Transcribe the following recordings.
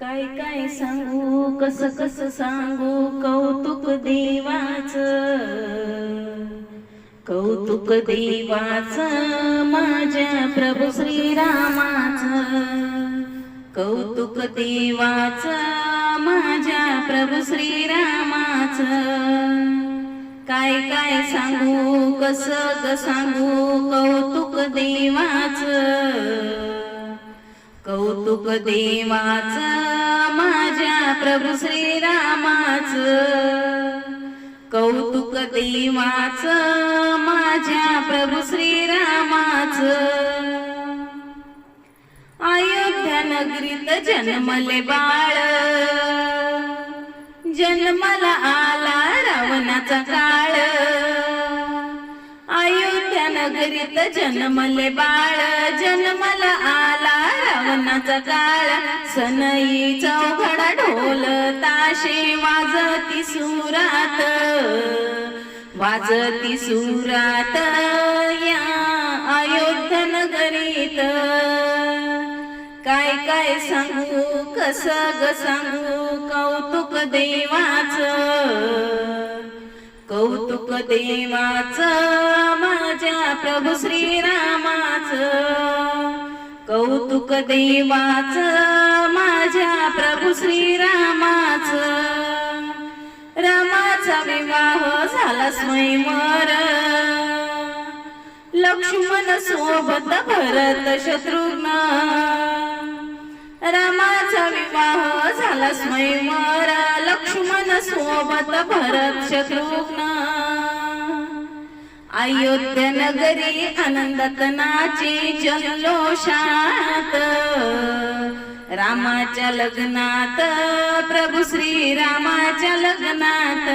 काय काय सांगू कस कस सांगू? कौतुक देवाच. कौतुक देवाच माझ्या प्रभू श्रीरामाच. कौतुक देवाच माझ्या प्रभू श्रीरामाच. काय काय सांगू कस सांगू? कौतुक देवाच. कौतुक देवाच माझ्या प्रभू श्रीरामाच. कौतुक देवाच माझ्या प्रभू श्रीरामाच. अयोध्या नगरीत जन्मले बाळ. जन्माला आला रावणाचा काळ. नगरीत जन्मले बाळ जन्मला आला रावणाचा काळ. सनई चौघडा ढोल ताशे वाजती सुरात. वाजती सुरात या अयोध्या नगरीत. काय काय सांगू कस ग सांगू कौतुक देवाचं. देवाच माझ्या प्रभू श्रीरामाच. कौतुक देवाच माझ्या प्रभू श्रीरामाच. रामाचा विवाह झाला स्वयंवर लक्ष्मण सोबत भरत शत्रुघ्न. रामाचा विवाह झाला स्वयंवर लक्ष्मण सोबत भरत शत्रुघ्न. अयोध्या नगरी आनंदात जल्लोषात. रामाच्या लग्नात प्रभू श्री रामाच्या लग्नात.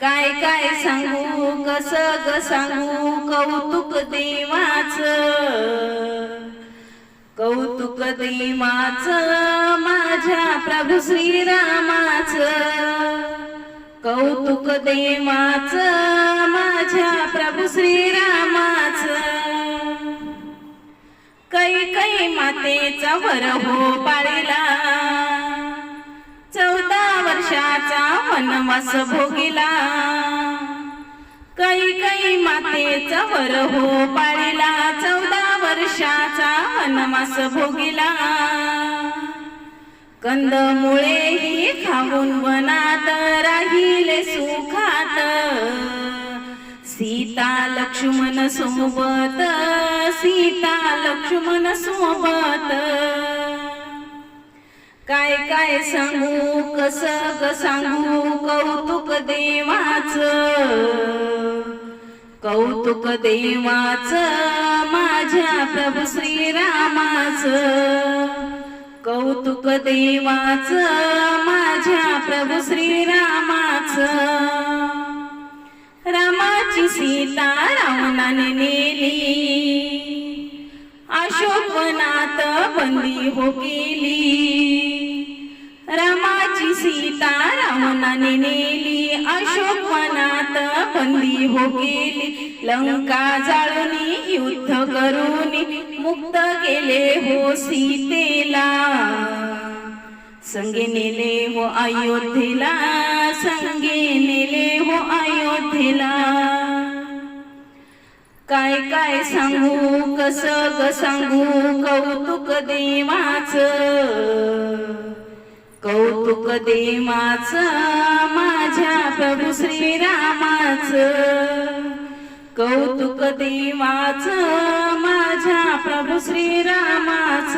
काय काय सांगू कस ग सांगू कौतुक देवाच. कौतुक देवाच माझ्या प्रभू श्रीरामाच. कौतुक देवाच माझ्या प्रभू श्रीरामाच. कै कै मातेचा वर हो पाळीला. चौदा वर्षाचा वनवास भोगिला. कै कै मातेचा वर हो पाळीला. चौदा वर्षाचा वनवास भोगिला. कंदमुळेही खाऊन वन लक्ष्मण सोबत सीता लक्ष्मण सोबत. काय काय सांगू कस ग सांगू कौतुक देवाच. कौतुक देवाच माझ्या प्रभू श्रीरामाच. कौतुक देवाच माझ्या प्रभू श्रीरामाच. नेली. अशोकनात बंदी हो केली. रामाची सीता रावणाने नेली. अशोकनात बंदी हो केली. लंका जाळूनी युद्ध करून मुक्त केले हो सीतेला. संगे नेले हो अयोध्येला संगे नेले हो अयोध्ये काय काय सांगू कस ग सांगू? कौतुक देवाच. कौतुक देवाच माझ्या प्रभू श्रीरामाच. कौतुक देवाच माझ्या प्रभू श्रीरामाच.